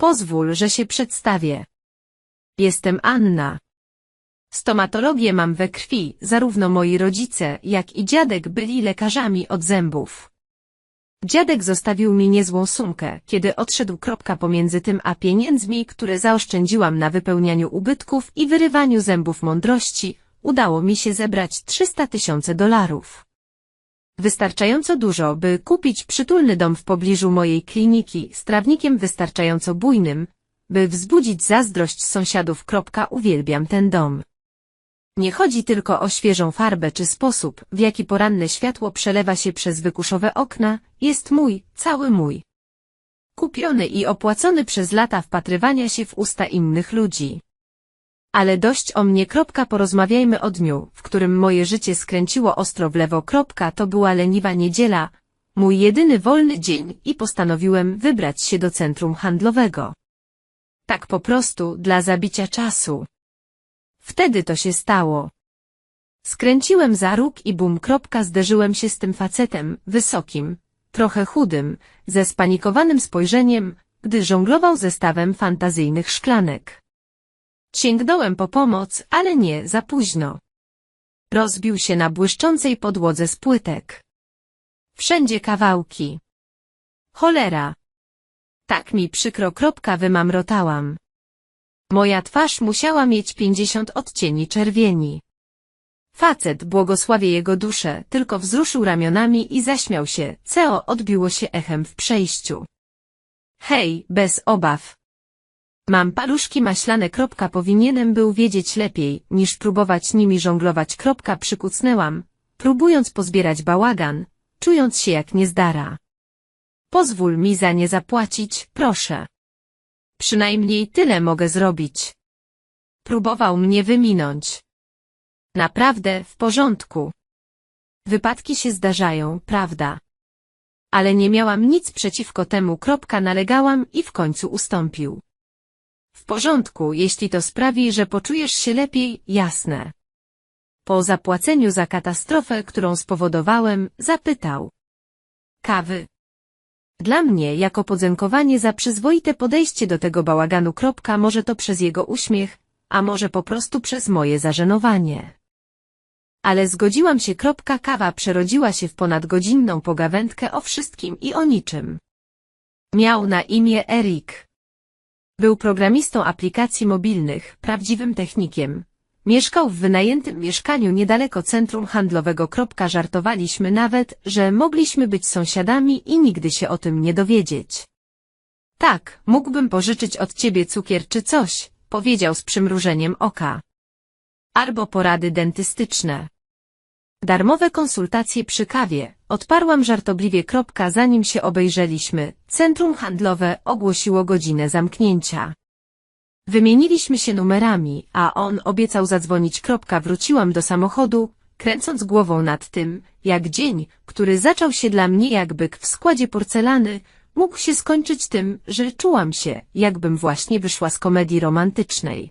Pozwól, że się przedstawię. Jestem Anna. Stomatologię mam we krwi, zarówno moi rodzice, jak i dziadek byli lekarzami od zębów. Dziadek zostawił mi niezłą sumkę, kiedy odszedł kropka pomiędzy tym a pieniędzmi, które zaoszczędziłam na wypełnianiu ubytków i wyrywaniu zębów mądrości, udało mi się zebrać 300 tysięcy dolarów. Wystarczająco dużo, by kupić przytulny dom w pobliżu mojej kliniki z trawnikiem wystarczająco bujnym, by wzbudzić zazdrość sąsiadów. Uwielbiam ten dom. Nie chodzi tylko o świeżą farbę czy sposób, w jaki poranne światło przelewa się przez wykuszowe okna, jest mój, cały mój. Kupiony i opłacony przez lata wpatrywania się w usta innych ludzi. Ale dość o mnie. Porozmawiajmy o dniu, w którym moje życie skręciło ostro w lewo. To była leniwa niedziela, mój jedyny wolny dzień i postanowiłem wybrać się do centrum handlowego. Tak po prostu, dla zabicia czasu. Wtedy to się stało. Skręciłem za róg i bum. Zderzyłem się z tym facetem, wysokim, trochę chudym, ze spanikowanym spojrzeniem, gdy żonglował zestawem fantazyjnych szklanek. Sięgnąłem po pomoc, ale nie, za późno. Rozbił się na błyszczącej podłodze z płytek. Wszędzie kawałki. Cholera. Tak mi przykro. Kropka wymamrotałam. Moja twarz musiała mieć pięćdziesiąt odcieni czerwieni. Facet, błogosławie jego duszę, tylko wzruszył ramionami i zaśmiał się, CEO odbiło się echem w przejściu. Hej, bez obaw. Mam paluszki maślane. Powinienem był wiedzieć lepiej, niż próbować nimi żonglować. Przykucnęłam, próbując pozbierać bałagan, czując się jak niezdara. Pozwól mi za nie zapłacić, proszę. Przynajmniej tyle mogę zrobić. Próbował mnie wyminąć. Naprawdę, w porządku. Wypadki się zdarzają, prawda? Ale nie miałam nic przeciwko temu. Nalegałam i w końcu ustąpił. Porządku, jeśli to sprawi, że poczujesz się lepiej, jasne. Po zapłaceniu za katastrofę, którą spowodowałem, zapytał. Kawy. Dla mnie, jako podziękowanie za przyzwoite podejście do tego bałaganu. Kropka, może to przez jego uśmiech, a może po prostu przez moje zażenowanie. Ale zgodziłam się. Kropka, kawa przerodziła się w ponadgodzinną pogawędkę o wszystkim i o niczym. Miał na imię Erik. Był programistą aplikacji mobilnych, prawdziwym technikiem. Mieszkał w wynajętym mieszkaniu niedaleko centrum handlowego. Żartowaliśmy nawet, że mogliśmy być sąsiadami i nigdy się o tym nie dowiedzieć. Tak, mógłbym pożyczyć od ciebie cukier czy coś, powiedział z przymrużeniem oka. Albo porady dentystyczne. Darmowe konsultacje przy kawie, odparłam żartobliwie. Kropka, zanim się obejrzeliśmy, centrum handlowe ogłosiło godzinę zamknięcia. Wymieniliśmy się numerami, a on obiecał zadzwonić. Kropka, wróciłam do samochodu, kręcąc głową nad tym, jak dzień, który zaczął się dla mnie jak byk w składzie porcelany, mógł się skończyć tym, że czułam się, jakbym właśnie wyszła z komedii romantycznej.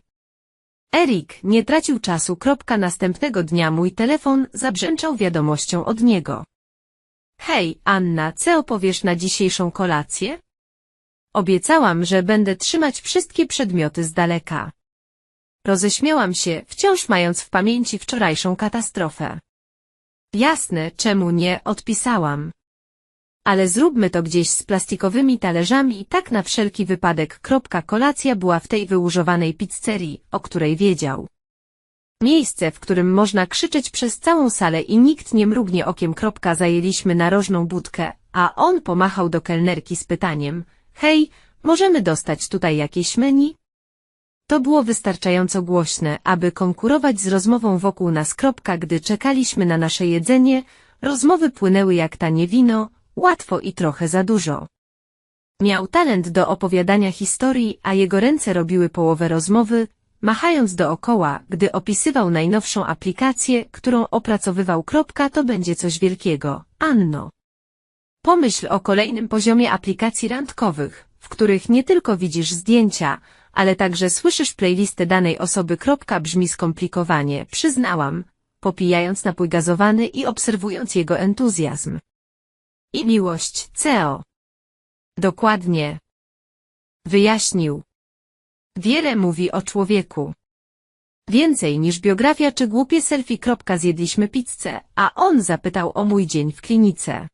Erik nie tracił czasu. Następnego dnia mój telefon zabrzęczał wiadomością od niego. Hej, Anna, co opowiesz na dzisiejszą kolację? Obiecałam, że będę trzymać wszystkie przedmioty z daleka. Roześmiałam się, wciąż mając w pamięci wczorajszą katastrofę. Jasne, czemu nie, odpisałam. Ale zróbmy to gdzieś z plastikowymi talerzami, tak na wszelki wypadek. Kolacja była w tej wyłużowanej pizzerii, o której wiedział. Miejsce, w którym można krzyczeć przez całą salę i nikt nie mrugnie okiem. Kropka zajęliśmy narożną budkę, a on pomachał do kelnerki z pytaniem, hej, możemy dostać tutaj jakieś menu? To było wystarczająco głośne, aby konkurować z rozmową wokół nas. Kropka, gdy czekaliśmy na nasze jedzenie, rozmowy płynęły jak tanie wino, łatwo i trochę za dużo. Miał talent do opowiadania historii, a jego ręce robiły połowę rozmowy, machając dookoła, gdy opisywał najnowszą aplikację, którą opracowywał. To będzie coś wielkiego, Anno. Pomyśl o kolejnym poziomie aplikacji randkowych, w których nie tylko widzisz zdjęcia, ale także słyszysz playlistę danej osoby. Brzmi skomplikowanie, przyznałam, popijając napój gazowany i obserwując jego entuzjazm. I miłość, CEO. Dokładnie. Wyjaśnił. Wiele mówi o człowieku. Więcej niż biografia czy głupie selfie. Zjedliśmy pizzę, a on zapytał o mój dzień w klinice.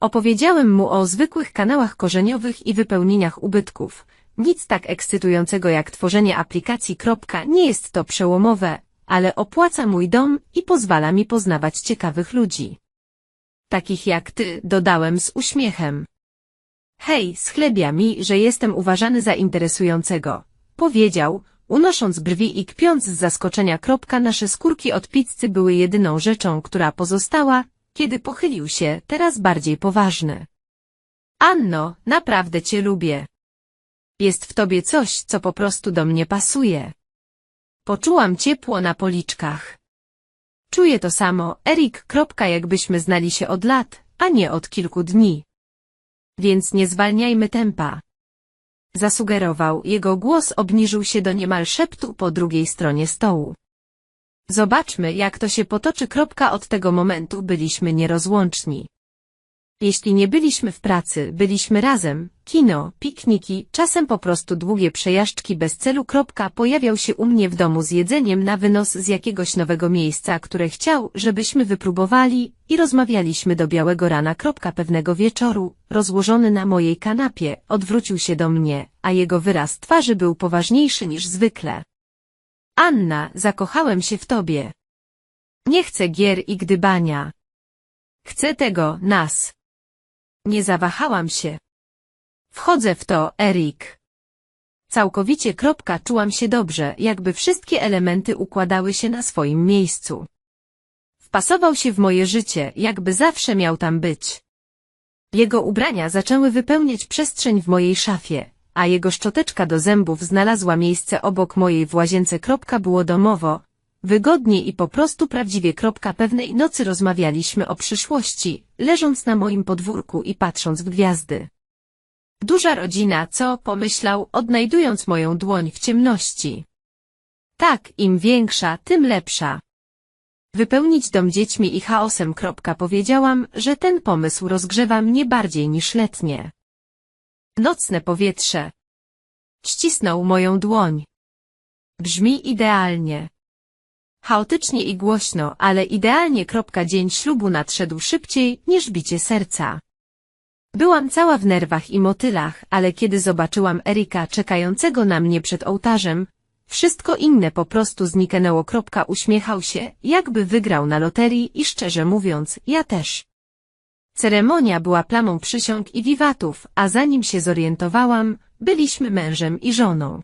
Opowiedziałem mu o zwykłych kanałach korzeniowych i wypełnieniach ubytków. Nic tak ekscytującego jak tworzenie aplikacji. Nie jest to przełomowe, ale opłaca mój dom i pozwala mi poznawać ciekawych ludzi. Takich jak ty, dodałem z uśmiechem. Hej, schlebia mi, że jestem uważany za interesującego, powiedział, unosząc brwi i kpiąc z zaskoczenia. Nasze skórki od pizzy były jedyną rzeczą, która pozostała, kiedy pochylił się, teraz bardziej poważny. Anno, naprawdę cię lubię. Jest w tobie coś, co po prostu do mnie pasuje. Poczułam ciepło na policzkach. Czuję to samo, Erik. Jakbyśmy znali się od lat, a nie od kilku dni. Więc nie zwalniajmy tempa. Zasugerował, jego głos obniżył się do niemal szeptu po drugiej stronie stołu. Zobaczmy, jak to się potoczy. Od tego momentu byliśmy nierozłączni. Jeśli nie byliśmy w pracy, byliśmy razem, kino, pikniki, czasem po prostu długie przejażdżki bez celu. Pojawiał się u mnie w domu z jedzeniem na wynos z jakiegoś nowego miejsca, które chciał, żebyśmy wypróbowali i rozmawialiśmy do białego rana. Pewnego wieczoru, rozłożony na mojej kanapie, odwrócił się do mnie, a jego wyraz twarzy był poważniejszy niż zwykle. Anna, zakochałem się w tobie. Nie chcę gier i gdybania. Chcę tego, nas. Nie zawahałam się. Wchodzę w to, Erik. Całkowicie kropka czułam się dobrze, jakby wszystkie elementy układały się na swoim miejscu. Wpasował się w moje życie, jakby zawsze miał tam być. Jego ubrania zaczęły wypełniać przestrzeń w mojej szafie, a jego szczoteczka do zębów znalazła miejsce obok mojej w łazience. Było domowo, wygodnie i po prostu prawdziwie. Pewnej nocy rozmawialiśmy o przyszłości, leżąc na moim podwórku i patrząc w gwiazdy. Duża rodzina, co pomyślał, odnajdując moją dłoń w ciemności. Tak, im większa, tym lepsza. Wypełnić dom dziećmi i chaosem. Powiedziałam, że ten pomysł rozgrzewa mnie bardziej niż letnie. Nocne powietrze. Ścisnął moją dłoń. Brzmi idealnie. Chaotycznie i głośno, ale idealnie. Dzień ślubu nadszedł szybciej niż bicie serca. Byłam cała w nerwach i motylach, ale kiedy zobaczyłam Erika czekającego na mnie przed ołtarzem, wszystko inne po prostu zniknęło. Uśmiechał się, jakby wygrał na loterii i szczerze mówiąc, ja też. Ceremonia była plamą przysiąg i wiwatów, a zanim się zorientowałam, byliśmy mężem i żoną.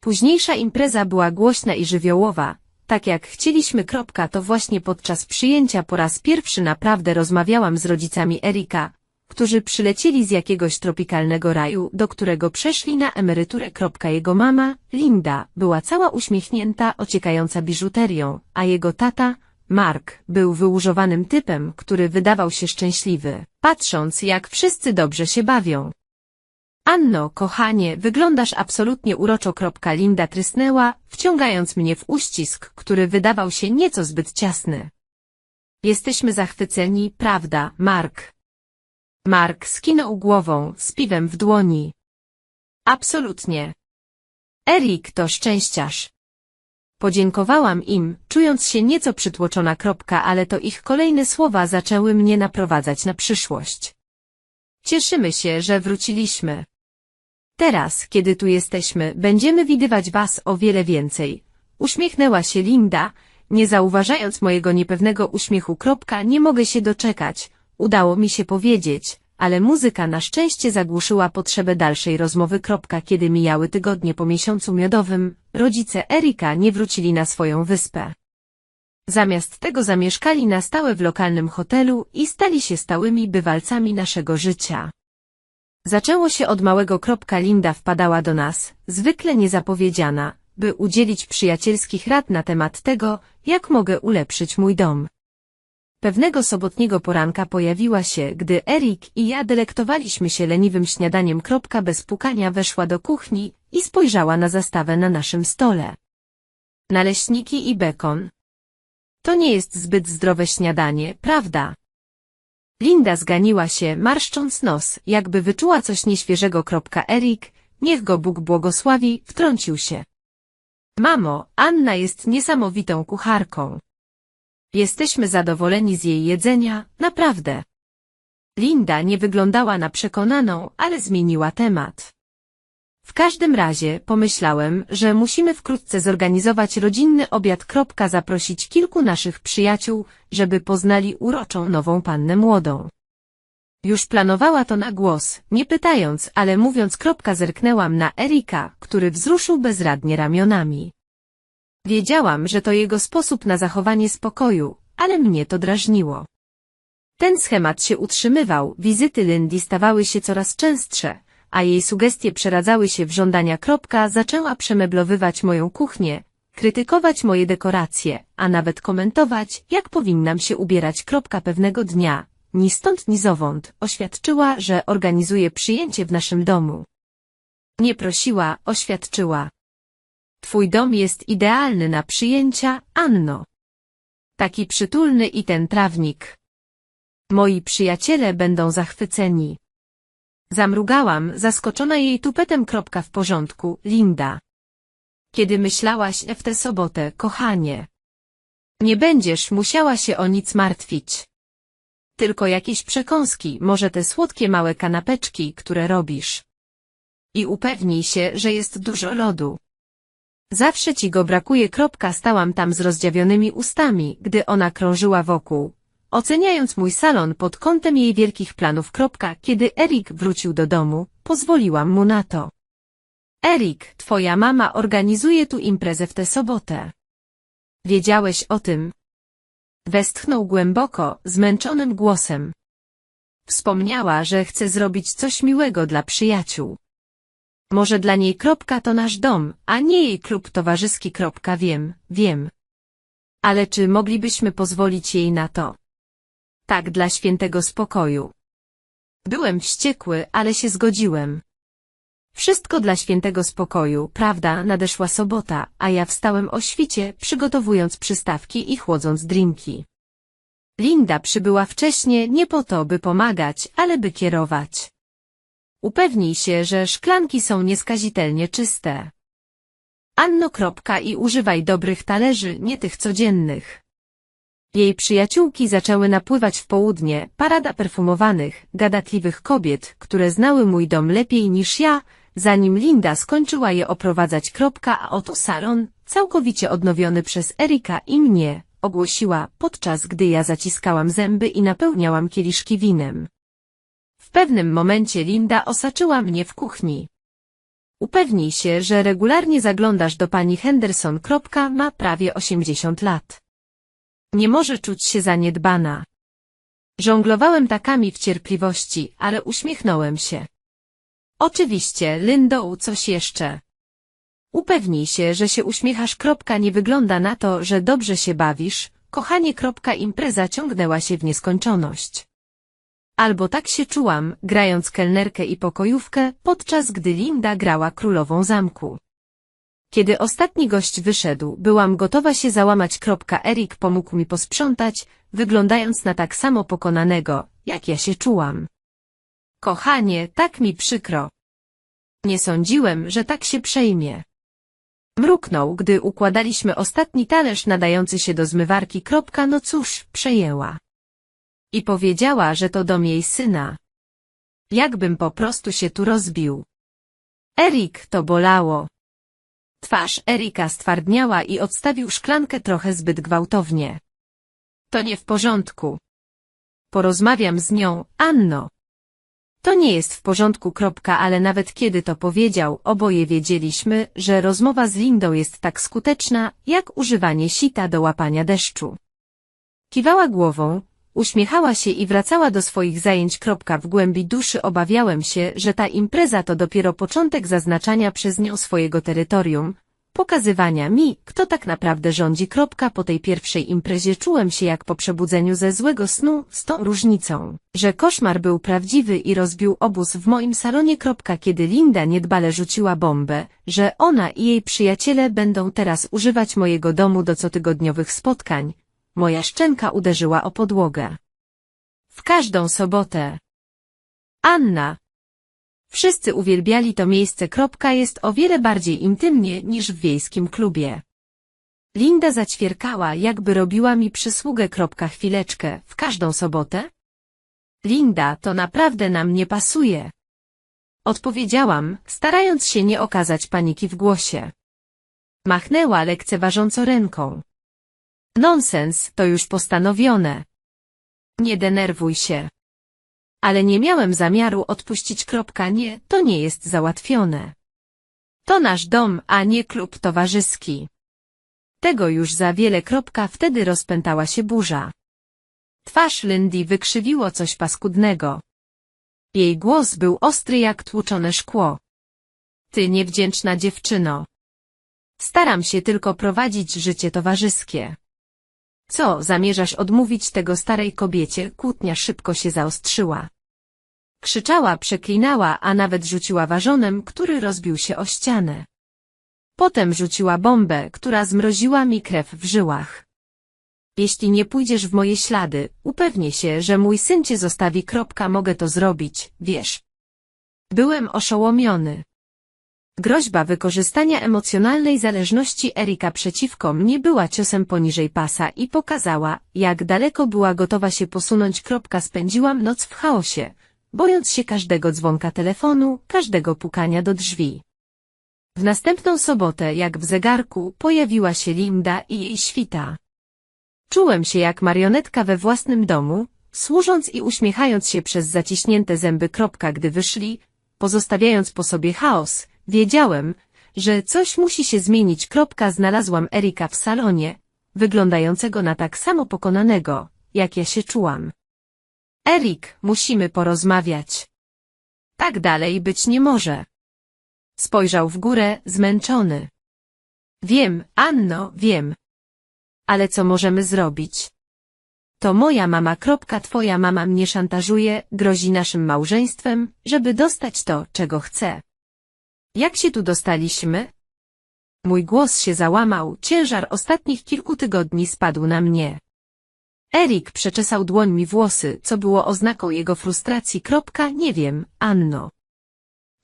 Późniejsza impreza była głośna i żywiołowa, tak jak chcieliśmy. To właśnie podczas przyjęcia po raz pierwszy naprawdę rozmawiałam z rodzicami Erika, którzy przylecieli z jakiegoś tropikalnego raju, do którego przeszli na emeryturę. Jego mama, Linda, była cała uśmiechnięta, ociekająca biżuterią, a jego tata, Mark, był wyłużowanym typem, który wydawał się szczęśliwy, patrząc jak wszyscy dobrze się bawią. Anno, kochanie, wyglądasz absolutnie uroczo. Linda trysnęła, wciągając mnie w uścisk, który wydawał się nieco zbyt ciasny. Jesteśmy zachwyceni, prawda, Mark? Mark skinął głową, z piwem w dłoni. Absolutnie. Erik to szczęściarz. Podziękowałam im, czując się nieco przytłoczona. Ale to ich kolejne słowa zaczęły mnie naprowadzać na przyszłość. Cieszymy się, że wróciliśmy. Teraz, kiedy tu jesteśmy, będziemy widywać was o wiele więcej. Uśmiechnęła się Linda, nie zauważając mojego niepewnego uśmiechu. Nie mogę się doczekać, udało mi się powiedzieć, ale muzyka na szczęście zagłuszyła potrzebę dalszej rozmowy. Kiedy mijały tygodnie po miesiącu miodowym, rodzice Erika nie wrócili na swoją wyspę. Zamiast tego zamieszkali na stałe w lokalnym hotelu i stali się stałymi bywalcami naszego życia. Zaczęło się od małego kropka Linda wpadała do nas, zwykle niezapowiedziana, by udzielić przyjacielskich rad na temat tego, jak mogę ulepszyć mój dom. Pewnego sobotniego poranka pojawiła się, gdy Erik i ja delektowaliśmy się leniwym śniadaniem. Kropka bez pukania weszła do kuchni i spojrzała na zastawę na naszym stole. Naleśniki i bekon. To nie jest zbyt zdrowe śniadanie, prawda? Linda zganiła się, marszcząc nos, jakby wyczuła coś nieświeżego. Erik, niech go Bóg błogosławi, wtrącił się. Mamo, Anna jest niesamowitą kucharką. Jesteśmy zadowoleni z jej jedzenia, naprawdę. Linda nie wyglądała na przekonaną, ale zmieniła temat. W każdym razie pomyślałem, że musimy wkrótce zorganizować rodzinny obiad. Zaprosić kilku naszych przyjaciół, żeby poznali uroczą nową pannę młodą. Już planowała to na głos, nie pytając, ale mówiąc zerknęłam na Erika, który wzruszył bezradnie ramionami. Wiedziałam, że to jego sposób na zachowanie spokoju, ale mnie to drażniło. Ten schemat się utrzymywał, wizyty Lindy stawały się coraz częstsze, a jej sugestie przeradzały się w żądania. Kropka zaczęła przemeblowywać moją kuchnię, krytykować moje dekoracje, a nawet komentować, jak powinnam się ubierać. Kropka pewnego dnia, ni stąd ni zowąd, oświadczyła, że organizuje przyjęcie w naszym domu. Nie prosiła, oświadczyła. Twój dom jest idealny na przyjęcia, Anno. Taki przytulny i ten trawnik. Moi przyjaciele będą zachwyceni. Zamrugałam, zaskoczona jej tupetem. Kropka w porządku, Linda. Kiedy myślałaś w tę sobotę, kochanie? Nie będziesz musiała się o nic martwić. Tylko jakieś przekąski, może te słodkie małe kanapeczki, które robisz. I upewnij się, że jest dużo lodu. Zawsze ci go brakuje. Kropka stałam tam z rozdziawionymi ustami, gdy ona krążyła wokół, oceniając mój salon pod kątem jej wielkich planów. Kiedy Erik wrócił do domu, pozwoliłam mu na to. Erik, twoja mama organizuje tu imprezę w tę sobotę. Wiedziałeś o tym? Westchnął głęboko, zmęczonym głosem. Wspomniała, że chce zrobić coś miłego dla przyjaciół. Może dla niej kropka to nasz dom, a nie jej klub towarzyski. Kropka wiem, wiem. Ale czy moglibyśmy pozwolić jej na to? Tak dla świętego spokoju. Byłem wściekły, ale się zgodziłem. Wszystko dla świętego spokoju, prawda, nadeszła sobota, a ja wstałem o świcie, przygotowując przystawki i chłodząc drinki. Linda przybyła wcześnie nie po to, by pomagać, ale by kierować. Upewnij się, że szklanki są nieskazitelnie czyste. Anno. Kropka i używaj dobrych talerzy, nie tych codziennych. Jej przyjaciółki zaczęły napływać w południe, parada perfumowanych, gadatliwych kobiet, które znały mój dom lepiej niż ja, zanim Linda skończyła je oprowadzać. A oto salon, całkowicie odnowiony przez Erika i mnie, ogłosiła, podczas gdy ja zaciskałam zęby i napełniałam kieliszki winem. W pewnym momencie Linda osaczyła mnie w kuchni. Upewnij się, że regularnie zaglądasz do pani Henderson. Ma prawie 80 lat. Nie może czuć się zaniedbana. Żonglowałem takami w cierpliwości, ale uśmiechnąłem się. Oczywiście, Lindo, coś jeszcze. Upewnij się, że się uśmiechasz. Kropka, nie wygląda na to, że dobrze się bawisz. Kochanie. Kropka, impreza ciągnęła się w nieskończoność. Albo tak się czułam, grając kelnerkę i pokojówkę, podczas gdy Linda grała królową zamku. Kiedy ostatni gość wyszedł, byłam gotowa się załamać. Erik pomógł mi posprzątać, wyglądając na tak samo pokonanego, jak ja się czułam. Kochanie, tak mi przykro. Nie sądziłem, że tak się przejmie. Mruknął, gdy układaliśmy ostatni talerz nadający się do zmywarki. No cóż, przejęła. I powiedziała, że to dom jej syna. Jakbym po prostu się tu rozbił. Erik, to bolało. Twarz Erika stwardniała i odstawił szklankę trochę zbyt gwałtownie. To nie w porządku. Porozmawiam z nią, Anno. To nie jest w porządku. Kropka, ale nawet kiedy to powiedział, oboje wiedzieliśmy, że rozmowa z Lindą jest tak skuteczna, jak używanie sita do łapania deszczu. Kiwała głową, uśmiechała się i wracała do swoich zajęć. W głębi duszy obawiałem się, że ta impreza to dopiero początek zaznaczania przez nią swojego terytorium, pokazywania mi, kto tak naprawdę rządzi. Po tej pierwszej imprezie czułem się jak po przebudzeniu ze złego snu, z tą różnicą, że koszmar był prawdziwy i rozbił obóz w moim salonie. Kiedy Linda niedbale rzuciła bombę, że ona i jej przyjaciele będą teraz używać mojego domu do cotygodniowych spotkań. Moja szczęka uderzyła o podłogę. W każdą sobotę. Anna. Wszyscy uwielbiali to miejsce. Kropka jest o wiele bardziej intymnie niż w wiejskim klubie. Linda zaćwierkała, jakby robiła mi przysługę. Kropka chwileczkę, w każdą sobotę? Linda, to naprawdę nam nie pasuje. Odpowiedziałam, starając się nie okazać paniki w głosie. Machnęła lekceważąco ręką. Nonsens, to już postanowione. Nie denerwuj się. Ale nie miałem zamiaru odpuścić. Kropka nie, to nie jest załatwione. To nasz dom, a nie klub towarzyski. Tego już za wiele. Kropka wtedy rozpętała się burza. Twarz Lindy wykrzywiło coś paskudnego. Jej głos był ostry jak tłuczone szkło. Ty niewdzięczna dziewczyno. Staram się tylko prowadzić życie towarzyskie. Co, zamierzasz odmówić tego starej kobiecie? Kłótnia szybko się zaostrzyła. Krzyczała, przeklinała, a nawet rzuciła ważonem, który rozbił się o ścianę. Potem rzuciła bombę, która zmroziła mi krew w żyłach. Jeśli nie pójdziesz w moje ślady, upewnię się, że mój syn cię zostawi. Kropka, mogę to zrobić, wiesz. Byłem oszołomiony. Groźba wykorzystania emocjonalnej zależności Erika przeciwko mnie była ciosem poniżej pasa i pokazała, jak daleko była gotowa się posunąć. Spędziłam noc w chaosie, bojąc się każdego dzwonka telefonu, każdego pukania do drzwi. W następną sobotę, jak w zegarku, pojawiła się Linda i jej świta. Czułem się jak marionetka we własnym domu, służąc i uśmiechając się przez zaciśnięte zęby. Gdy wyszli, pozostawiając po sobie chaos, wiedziałem, że coś musi się zmienić. Kropka, znalazłam Erika w salonie, wyglądającego na tak samo pokonanego, jak ja się czułam. Erik, musimy porozmawiać. Tak dalej być nie może. Spojrzał w górę, zmęczony. Wiem, Anno, wiem. Ale co możemy zrobić? To moja mama. Kropka, twoja mama mnie szantażuje, grozi naszym małżeństwem, żeby dostać to, czego chce. Jak się tu dostaliśmy? Mój głos się załamał, ciężar ostatnich kilku tygodni spadł na mnie. Erik przeczesał dłońmi włosy, co było oznaką jego frustracji. Kropka, nie wiem, Anno.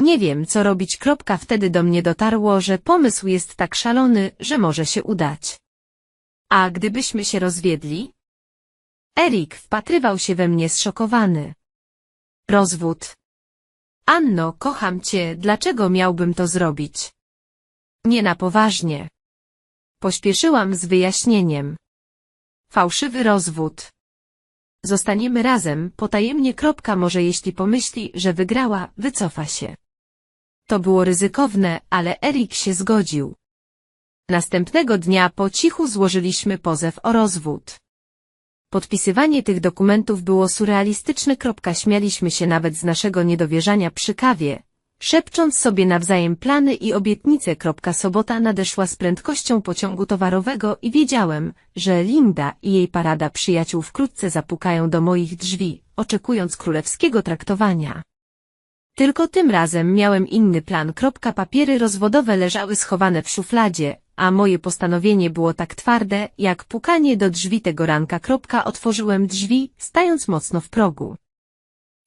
Nie wiem, co robić. Kropka, wtedy do mnie dotarło, że pomysł jest tak szalony, że może się udać. A gdybyśmy się rozwiedli? Erik wpatrywał się we mnie zszokowany. Rozwód. Anno, kocham cię, dlaczego miałbym to zrobić? Nie na poważnie. Pośpieszyłam z wyjaśnieniem. Fałszywy rozwód. Zostaniemy razem, potajemnie. Kropka, może jeśli pomyśli, że wygrała, wycofa się. To było ryzykowne, ale Erik się zgodził. Następnego dnia po cichu złożyliśmy pozew o rozwód. Podpisywanie tych dokumentów było surrealistyczne. Śmialiśmy się nawet z naszego niedowierzania przy kawie, szepcząc sobie nawzajem plany i obietnice. Sobota nadeszła z prędkością pociągu towarowego i wiedziałem, że Linda i jej parada przyjaciół wkrótce zapukają do moich drzwi, oczekując królewskiego traktowania. Tylko tym razem miałem inny plan. Papiery rozwodowe leżały schowane w szufladzie, a moje postanowienie było tak twarde, jak pukanie do drzwi tego ranka. Otworzyłem drzwi, stając mocno w progu.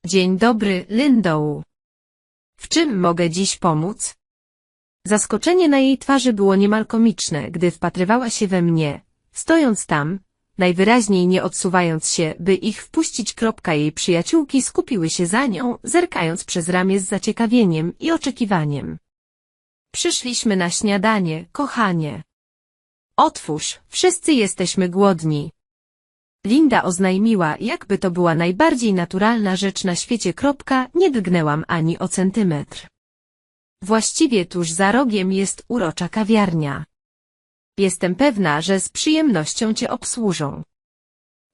Dzień dobry, Lindow. W czym mogę dziś pomóc? Zaskoczenie na jej twarzy było niemal komiczne, gdy wpatrywała się we mnie, stojąc tam, najwyraźniej nie odsuwając się, by ich wpuścić. Jej przyjaciółki skupiły się za nią, zerkając przez ramię z zaciekawieniem i oczekiwaniem. Przyszliśmy na śniadanie, kochanie. Otwórz, wszyscy jesteśmy głodni. Linda oznajmiła, jakby to była najbardziej naturalna rzecz na świecie. Kropka, nie drgnęłam ani o centymetr. Właściwie tuż za rogiem jest urocza kawiarnia. Jestem pewna, że z przyjemnością cię obsłużą.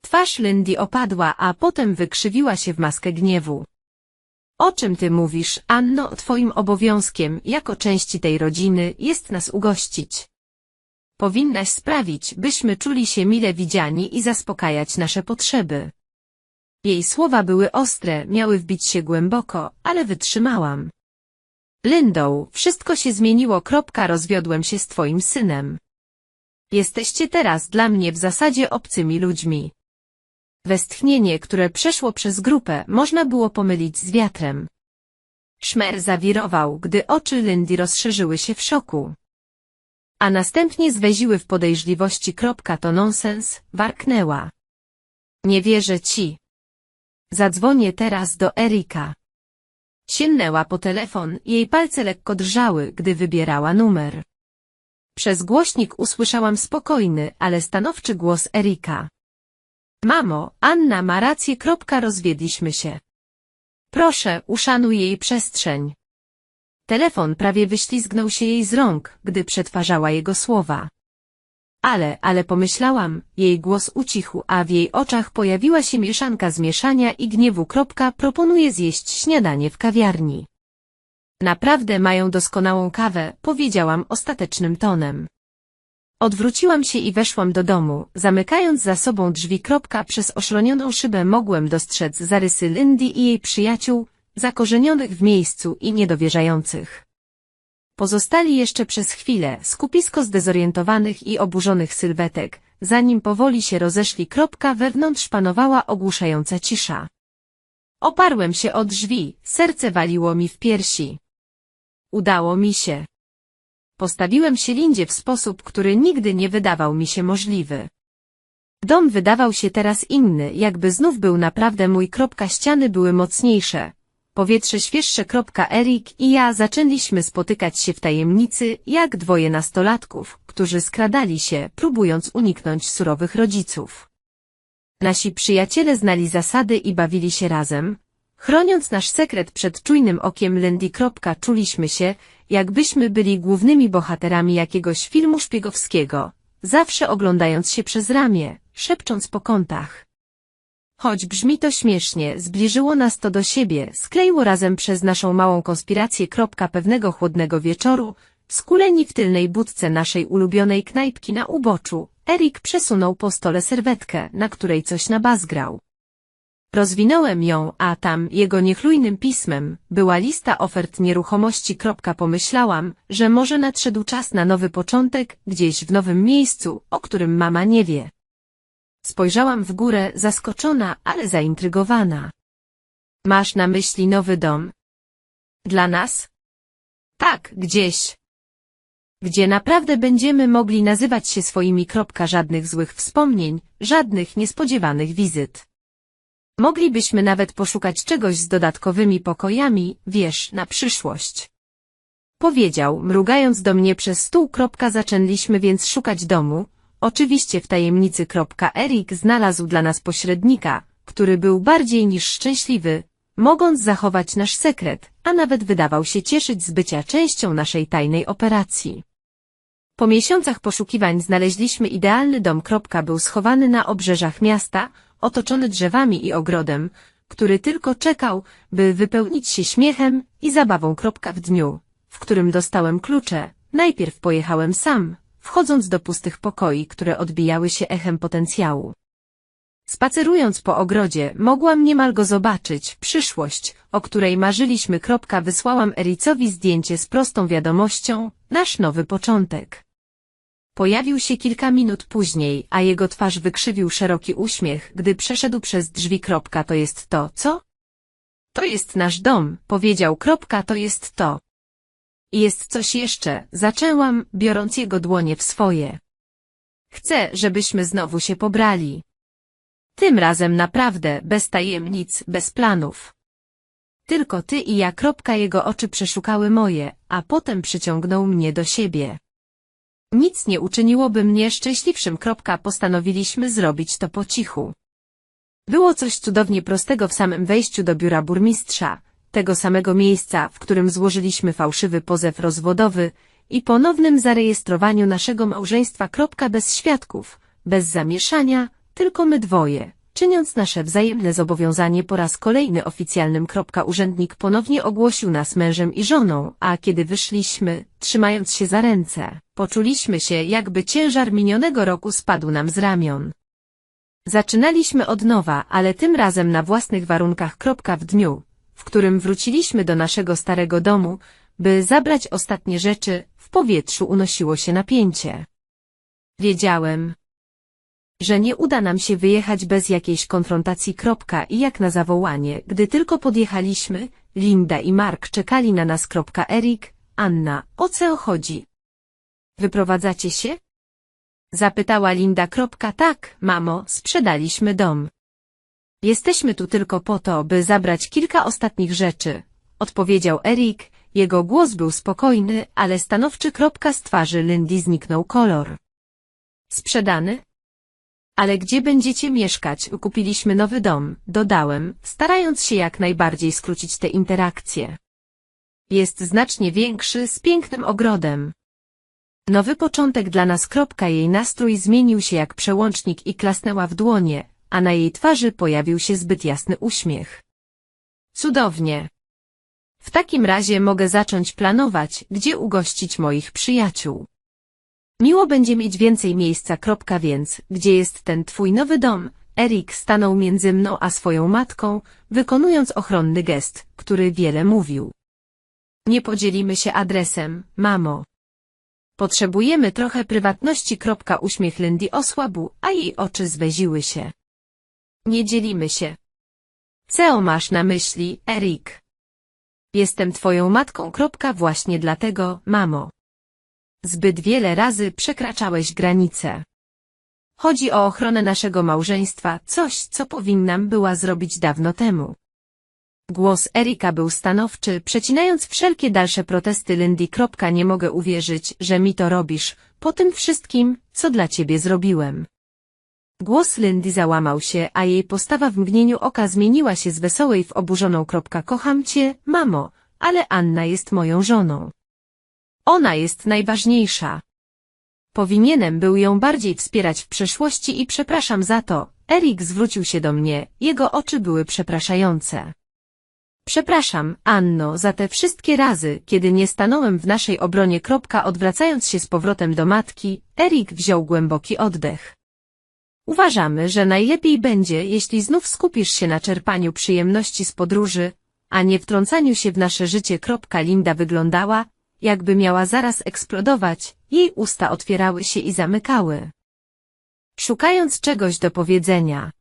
Twarz Lindy opadła, a potem wykrzywiła się w maskę gniewu. O czym ty mówisz, Anno? Twoim obowiązkiem, jako części tej rodziny, jest nas ugościć. Powinnaś sprawić, byśmy czuli się mile widziani i zaspokajać nasze potrzeby. Jej słowa były ostre, miały wbić się głęboko, ale wytrzymałam. Lindą, wszystko się zmieniło. Kropka, rozwiodłem się z twoim synem. Jesteście teraz dla mnie w zasadzie obcymi ludźmi. Westchnienie, które przeszło przez grupę, można było pomylić z wiatrem. Szmer zawirował, gdy oczy Lindy rozszerzyły się w szoku. A następnie zweziły w podejrzliwości. Kropka to nonsens, warknęła. Nie wierzę ci. Zadzwonię teraz do Erika. Sięgnęła po telefon, jej palce lekko drżały, gdy wybierała numer. Przez głośnik usłyszałam spokojny, ale stanowczy głos Erika. Mamo, Anna ma rację. Rozwiedliśmy się. Proszę, uszanuj jej przestrzeń. Telefon prawie wyślizgnął się jej z rąk, gdy przetwarzała jego słowa. Ale, ale pomyślałam, jej głos ucichł, a w jej oczach pojawiła się mieszanka zmieszania i gniewu. Proponuję zjeść śniadanie w kawiarni. Naprawdę mają doskonałą kawę, powiedziałam ostatecznym tonem. Odwróciłam się i weszłam do domu, zamykając za sobą drzwi. Kropka, przez oszronioną szybę mogłem dostrzec zarysy Lindy i jej przyjaciół, zakorzenionych w miejscu i niedowierzających. Pozostali jeszcze przez chwilę, skupisko zdezorientowanych i oburzonych sylwetek, zanim powoli się rozeszli. Kropka, wewnątrz panowała ogłuszająca cisza. Oparłem się o drzwi, serce waliło mi w piersi. Udało mi się. Postawiłem się Lindzie w sposób, który nigdy nie wydawał mi się możliwy. Dom wydawał się teraz inny, jakby znów był naprawdę mój. Kropka ściany były mocniejsze. Powietrze świeższe. Kropka Erik i ja zaczęliśmy spotykać się w tajemnicy, jak dwoje nastolatków, którzy skradali się, próbując uniknąć surowych rodziców. Nasi przyjaciele znali zasady i bawili się razem, Chroniąc nasz sekret przed czujnym okiem Lindy. Czuliśmy się, jakbyśmy byli głównymi bohaterami jakiegoś filmu szpiegowskiego, zawsze oglądając się przez ramię, szepcząc po kątach. Choć brzmi to śmiesznie, zbliżyło nas to do siebie, skleiło razem przez naszą małą konspirację. Pewnego chłodnego wieczoru, skuleni w tylnej budce naszej ulubionej knajpki na uboczu, Erik przesunął po stole serwetkę, na której coś nabazgrał. Rozwinąłem ją, a tam, jego niechlujnym pismem, była lista ofert nieruchomości. Pomyślałam, że może nadszedł czas na nowy początek, gdzieś w nowym miejscu, o którym mama nie wie. Spojrzałam w górę, zaskoczona, ale zaintrygowana. Masz na myśli nowy dom? Dla nas? Tak, gdzieś. Gdzie naprawdę będziemy mogli nazywać się swoimi. Żadnych złych wspomnień, żadnych niespodziewanych wizyt. Moglibyśmy nawet poszukać czegoś z dodatkowymi pokojami, wiesz, na przyszłość. Powiedział, mrugając do mnie przez stół. Zaczęliśmy więc szukać domu. Oczywiście w tajemnicy. Erik znalazł dla nas pośrednika, który był bardziej niż szczęśliwy, mogąc zachować nasz sekret, a nawet wydawał się cieszyć z bycia częścią naszej tajnej operacji. Po miesiącach poszukiwań znaleźliśmy idealny dom. Był schowany na obrzeżach miasta, otoczony drzewami i ogrodem, który tylko czekał, by wypełnić się śmiechem i zabawą. W dniu, w którym dostałem klucze, najpierw pojechałem sam, wchodząc do pustych pokoi, które odbijały się echem potencjału. Spacerując po ogrodzie, mogłam niemal go zobaczyć, przyszłość, o której marzyliśmy. Wysłałam Ericowi zdjęcie z prostą wiadomością, nasz nowy początek. Pojawił się kilka minut później, a jego twarz wykrzywił szeroki uśmiech, gdy przeszedł przez drzwi. Kropka, to jest to, co? To jest nasz dom, powiedział. Kropka, to jest to. Jest coś jeszcze, zaczęłam, biorąc jego dłonie w swoje. Chcę, żebyśmy znowu się pobrali. Tym razem naprawdę, bez tajemnic, bez planów. Tylko ty i ja. Kropka, jego oczy przeszukały moje, a potem przyciągnął mnie do siebie. Nic nie uczyniłoby mnie szczęśliwszym. Postanowiliśmy zrobić to po cichu. Było coś cudownie prostego w samym wejściu do biura burmistrza, tego samego miejsca, w którym złożyliśmy fałszywy pozew rozwodowy i ponownym zarejestrowaniu naszego małżeństwa. Bez świadków, bez zamieszania, tylko my dwoje, czyniąc nasze wzajemne zobowiązanie po raz kolejny oficjalnym. Urzędnik ponownie ogłosił nas mężem i żoną, a kiedy wyszliśmy, trzymając się za ręce, poczuliśmy się, jakby ciężar minionego roku spadł nam z ramion. Zaczynaliśmy od nowa, ale tym razem na własnych warunkach. W dniu, w którym wróciliśmy do naszego starego domu, by zabrać ostatnie rzeczy, w powietrzu unosiło się napięcie. Wiedziałem, że nie uda nam się wyjechać bez jakiejś konfrontacji. Kropka I jak na zawołanie, gdy tylko podjechaliśmy, Linda i Mark czekali na nas. Kropka Erik, Anna, o co chodzi? Wyprowadzacie się? Zapytała Linda. Kropka, tak, mamo, sprzedaliśmy dom. Jesteśmy tu tylko po to, by zabrać kilka ostatnich rzeczy, odpowiedział Erik. Jego głos był spokojny, ale stanowczy. Kropka z twarzy Lindy zniknął kolor. Sprzedany? Ale gdzie będziecie mieszkać? Kupiliśmy nowy dom, dodałem, starając się jak najbardziej skrócić te interakcje. Jest znacznie większy, z pięknym ogrodem. Nowy początek dla nas. Kropka jej nastrój zmienił się jak przełącznik i klasnęła w dłonie, a na jej twarzy pojawił się zbyt jasny uśmiech. Cudownie. W takim razie mogę zacząć planować, gdzie ugościć moich przyjaciół. Miło będzie mieć więcej miejsca. Kropka więc, gdzie jest ten twój nowy dom? Erik stanął między mną a swoją matką, wykonując ochronny gest, który wiele mówił. Nie podzielimy się adresem, mamo. Potrzebujemy trochę prywatności. Kropka uśmiech Lindy osłabł, a jej oczy zweziły się. Nie dzielimy się. Co masz na myśli, Erik? Jestem twoją matką. Kropka właśnie dlatego, mamo. Zbyt wiele razy przekraczałeś granice. Chodzi o ochronę naszego małżeństwa, coś, co powinnam była zrobić dawno temu. Głos Erika był stanowczy, przecinając wszelkie dalsze protesty Lindy. Nie mogę uwierzyć, że mi to robisz, po tym wszystkim, co dla ciebie zrobiłem. Głos Lindy załamał się, a jej postawa w mgnieniu oka zmieniła się z wesołej w oburzoną. Kocham cię, mamo, ale Anna jest moją żoną. Ona jest najważniejsza. Powinienem był ją bardziej wspierać w przeszłości i przepraszam za to. Erik zwrócił się do mnie, jego oczy były przepraszające. Przepraszam, Anno, za te wszystkie razy, kiedy nie stanąłem w naszej obronie. Odwracając się z powrotem do matki, Erik wziął głęboki oddech. Uważamy, że najlepiej będzie, jeśli znów skupisz się na czerpaniu przyjemności z podróży, a nie wtrącaniu się w nasze życie. Linda wyglądała, jakby miała zaraz eksplodować, jej usta otwierały się i zamykały. Szukając czegoś do powiedzenia.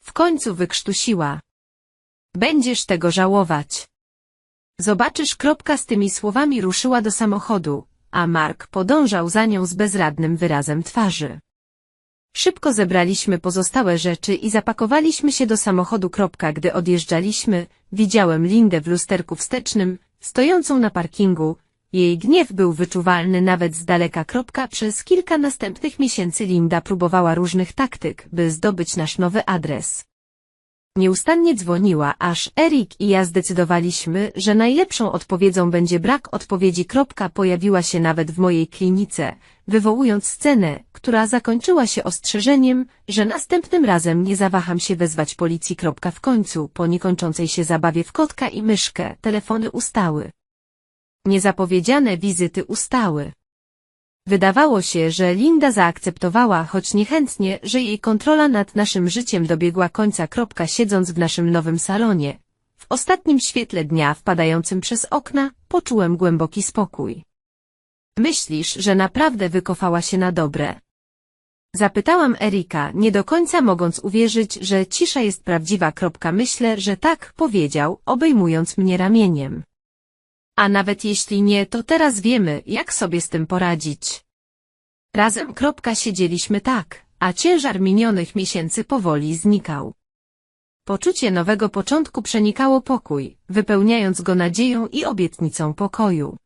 W końcu wykrztusiła. Będziesz tego żałować. Zobaczysz kropka z tymi słowami ruszyła do samochodu, a Mark podążał za nią z bezradnym wyrazem twarzy. Szybko zebraliśmy pozostałe rzeczy i zapakowaliśmy się do samochodu. Kropka, gdy odjeżdżaliśmy, widziałem Lindę w lusterku wstecznym, stojącą na parkingu. Jej gniew był wyczuwalny nawet z daleka. Przez kilka następnych miesięcy Linda próbowała różnych taktyk, by zdobyć nasz nowy adres. Nieustannie dzwoniła, aż Erik i ja zdecydowaliśmy, że najlepszą odpowiedzią będzie brak odpowiedzi. Pojawiła się nawet w mojej klinice, wywołując scenę, która zakończyła się ostrzeżeniem, że następnym razem nie zawaham się wezwać policji. W końcu, po niekończącej się zabawie w kotka i myszkę, telefony ustały. Niezapowiedziane wizyty ustały. Wydawało się, że Linda zaakceptowała, choć niechętnie, że jej kontrola nad naszym życiem dobiegła końca. Kropka siedząc w naszym nowym salonie. W ostatnim świetle dnia wpadającym przez okna, poczułem głęboki spokój. Myślisz, że naprawdę wykofała się na dobre? Zapytałam Erika, nie do końca mogąc uwierzyć, że cisza jest prawdziwa. Kropka myślę, że tak, powiedział, obejmując mnie ramieniem. A nawet jeśli nie, to teraz wiemy, jak sobie z tym poradzić. Razem kropka siedzieliśmy tak, a ciężar minionych miesięcy powoli znikał. Poczucie nowego początku przenikało pokój, wypełniając go nadzieją i obietnicą pokoju.